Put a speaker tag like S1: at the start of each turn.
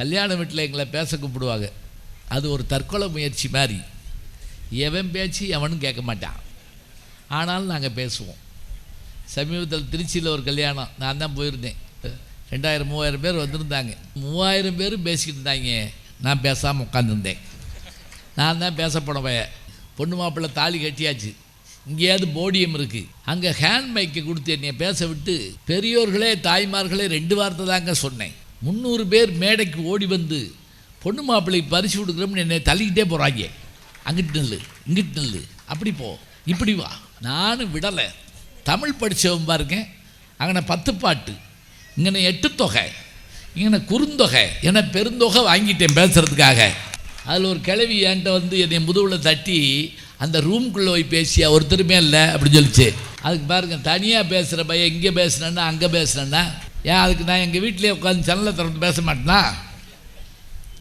S1: கல்யாண வீட்டில் எங்களை பேச கூப்பிடுவாங்க. அது ஒரு தற்கொலை முயற்சி மாதிரி. எவன் பேச்சு எவனும் கேட்க மாட்டான். ஆனாலும் நாங்கள் பேசுவோம். சமீபத்தில் திருச்சியில் ஒரு கல்யாணம். நான் தான் போயிருந்தேன். ரெண்டாயிரம் மூவாயிரம் பேர் வந்திருந்தாங்க. மூவாயிரம் பேரும் பேசிக்கிட்டு இருந்தாங்க. நான் பேசாமல் உட்காந்துருந்தேன் நான் தான் பேச போனவன் பொண்ணு மாப்பிள்ளை தாலி கட்டியாச்சு. இங்கேயாவது போடியம் இருக்குது அங்கே ஹேண்ட் மைக்கை கொடுத்து என்னை பேச விட்டு பெரியோர்களே தாய்மார்களே ரெண்டு வார்த்தை தாங்க சொன்னேன். முந்நூறு பேர் மேடைக்கு ஓடி வந்து பொண்ணு மாப்பிள்ளை பரிசு கொடுக்குறோம்னு என்னை தள்ளிக்கிட்டே போகிறாங்க அங்கிட்டு நில்லு இங்கிட்டு நில்லு. அப்படி போ இப்படி வா. நானும் விடலை. தமிழ் படித்தவன் பாருங்க. அங்கே பத்து பாட்டு. இங்கே எட்டு தொகை. இங்கே குறுந்தொகை. என பெருந்தொகை வாங்கிட்டேன் பேசுகிறதுக்காக அதில் ஒரு கிழவி என்கிட்ட வந்து என்னை முதுவில் தட்டி அந்த ரூம்குள்ளே போய் பேசியா ஒருத்தருமே இல்லை அப்படின்னு சொல்லிச்சு. அதுக்கு பாருங்க தனியாக பேசுகிற பையன் இங்கே பேசுனேன்னா அங்கே பேசுனேன்னா ஏன் அதுக்கு நான் எங்கள் வீட்டிலே உட்காந்து ஜன்னலை திறந்து பேச மாட்டேனா?